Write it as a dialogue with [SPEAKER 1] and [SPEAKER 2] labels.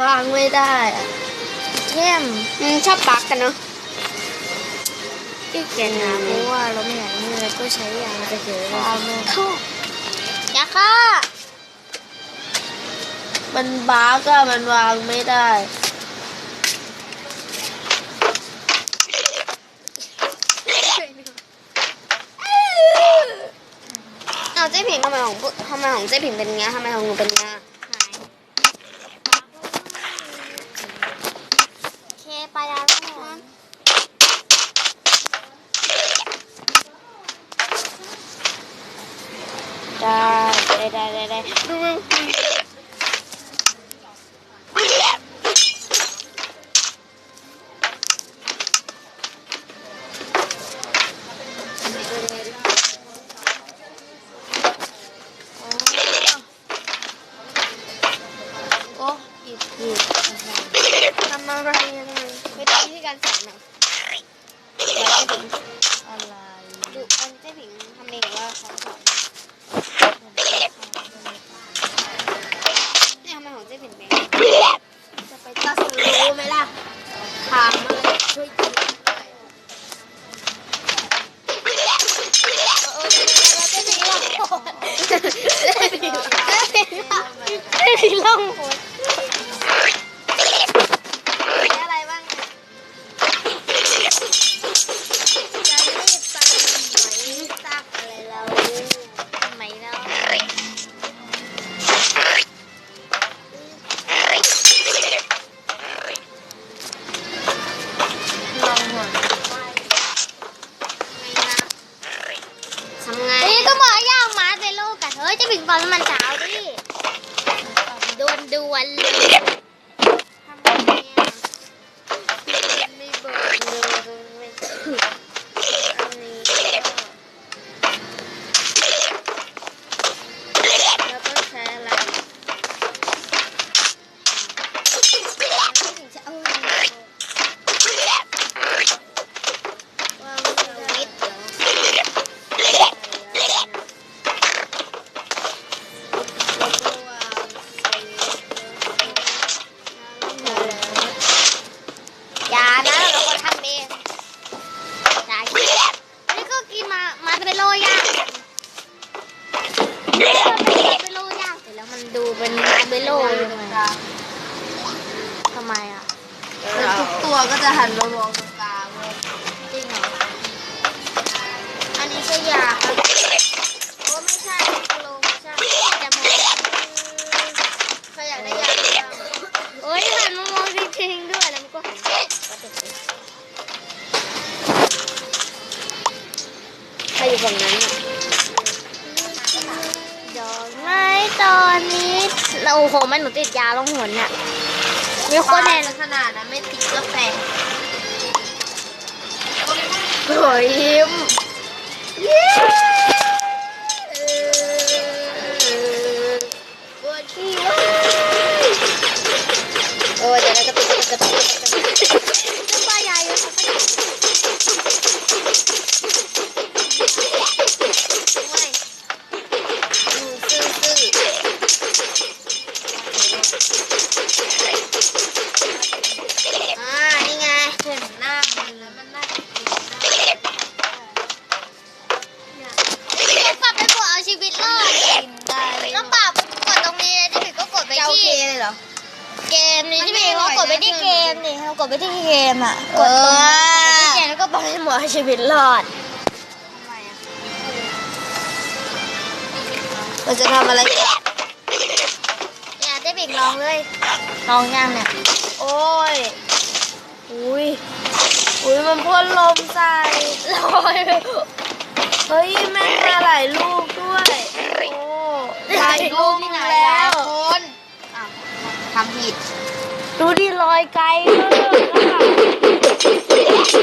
[SPEAKER 1] วางไม่ได้อะ
[SPEAKER 2] เข้ม
[SPEAKER 3] มันชอบปักกันเนาะ
[SPEAKER 2] ที่เกียจหาเพราะว่าเราไม่อยากนี่เราก็ใช้ยาไปเฉยๆเลย
[SPEAKER 1] เอาเลย
[SPEAKER 2] เข้าอย่าฆ่า
[SPEAKER 1] มันบ้าก็มันวางไม่ได้
[SPEAKER 3] เอาเจ๊ผิงทำไมของผู้ทำไมของเจ๊ผิงเป็นเงี้ยทำไมของหนูเป็นเงี้ย
[SPEAKER 2] เคปลายาล่องหน
[SPEAKER 3] ได้ได้ได้ได้ดู
[SPEAKER 1] โอ้อีกอีก
[SPEAKER 3] ทำอะไรยังไงไม่ต้องที่การสอนหน่อะ
[SPEAKER 1] ไร
[SPEAKER 3] ดูอันเจ๊ผิงทำเองว่าเขาสอน
[SPEAKER 1] ถาม วก็
[SPEAKER 2] จะหัน
[SPEAKER 3] มา
[SPEAKER 2] ม
[SPEAKER 1] อง
[SPEAKER 2] ต
[SPEAKER 3] ร
[SPEAKER 2] งกลางเลยจ
[SPEAKER 1] ริงเห
[SPEAKER 2] รออันนี้ใช่ยาครับโอ้ไม่ใช่โลไม่ใช่จะมอง
[SPEAKER 1] ใครอยากได้ยาบ้าง
[SPEAKER 2] โอ้ยหันมามองจริงๆด้วยแล้วมันก็หัน
[SPEAKER 3] ใครอยู่ฝั่งนั้นน่ะ
[SPEAKER 2] ดอกไม้ตอนนี้แล้วโอ้โหมันหนูติดยาลงหัวเนี่ย มีคนเห็น
[SPEAKER 1] ขนาดนั้นไม่ติดก็แปลก
[SPEAKER 3] โอ้ยยิ้ม
[SPEAKER 1] ปวดขี้วะ
[SPEAKER 3] โอ้ยเดี๋ยวนะกระตุกกระตุกกระตุกกระตุก
[SPEAKER 2] กดตรงนี้เลยที่ผิดก็กดไป
[SPEAKER 1] จะโอ
[SPEAKER 2] ที่
[SPEAKER 1] เคเลยเหรอ
[SPEAKER 2] เกมนี่
[SPEAKER 1] มัน
[SPEAKER 2] ที่
[SPEAKER 1] ไม่
[SPEAKER 2] ผิด
[SPEAKER 1] อร่
[SPEAKER 2] ก็
[SPEAKER 1] อย
[SPEAKER 2] กดไปที่
[SPEAKER 1] นะ
[SPEAKER 2] เกมนี่เรากดไปที่เกมอะ
[SPEAKER 1] เอก
[SPEAKER 2] ดตรง
[SPEAKER 1] อ
[SPEAKER 2] ที่เกมแล้วก็ปรับให้หมดชีวิตรอด
[SPEAKER 1] มันจะทำอะไรกัน
[SPEAKER 2] เนี่ยได้บิกลองเลยลองยังเนี่ย
[SPEAKER 1] โอ้ย อุ้ย อุ้ยมันพ่นลมใส่
[SPEAKER 2] ลอยไป
[SPEAKER 1] เฮ้ยแม่งมาหลายลูกด้วย โอ้หลายลูกแล้ว
[SPEAKER 2] คน ทำผิด
[SPEAKER 1] ดูดิลอยไกลมาก